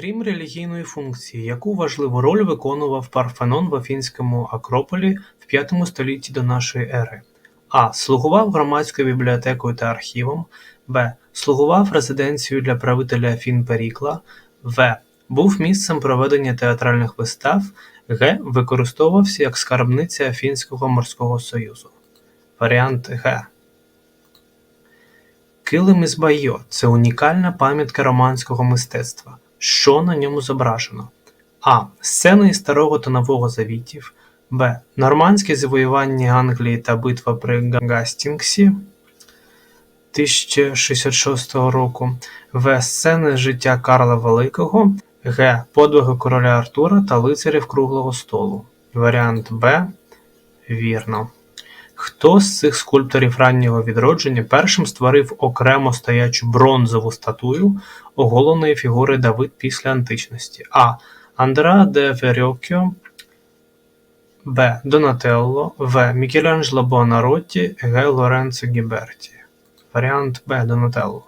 Крім релігійної функції, яку важливу роль виконував Парфенон в Афінському Акрополі в V столітті до нашої ери? А. Слугував громадською бібліотекою та архівом. Б. Слугував резиденцією для правителя Афін Перікла. В. Був місцем проведення театральних вистав. Г. Використовувався як скарбниця Афінського морського союзу. Варіант Г. Килим із Байо – це унікальна пам'ятка романського мистецтва. Що на ньому зображено? А. Сцени Старого та Нового Завітів. Б. Нормандське завоювання Англії та битва при Гастінгсі 1066 року. В. Сцени життя Карла Великого. Г. Подвиги короля Артура та лицарів Круглого столу. Варіант Б. Вірно. Хто з цих скульпторів раннього відродження першим створив окремо стоячу бронзову статую оголеної фігури Давид після античності? А. Андреа де Верьоккьо Б. Донателло В. Мікеланджело Буонаротті Г. Лоренцо Гіберті Варіант Б. Донателло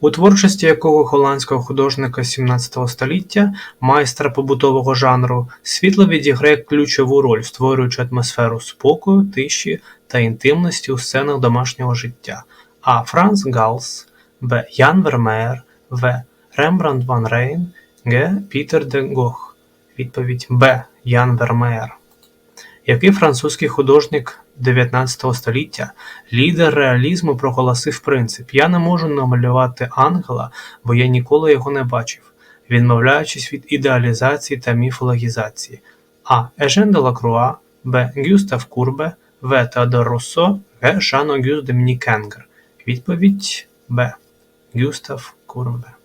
у творчості якого голландського художника 17 століття, майстра побутового жанру, світло відіграє ключову роль, створюючи атмосферу спокою, тиші та інтимності у сценах домашнього життя. А. Франц Галс, Б. Ян Вермеєр, В. Рембрандт Ван Рейн, Г. Пітер де Гох. Відповідь Б. Ян Вермеєр. Який французький художник 19 століття, лідер реалізму проголосив принцип «Я не можу намалювати ангела, бо я ніколи його не бачив», відмовляючись від ідеалізації та міфологізації. А. Ежен де Лакруа, Б. Гюстав Курбе, В. Теодор Руссо, Г. Жан Огюст Домінік Енгер. Відповідь Б. Гюстав Курбе.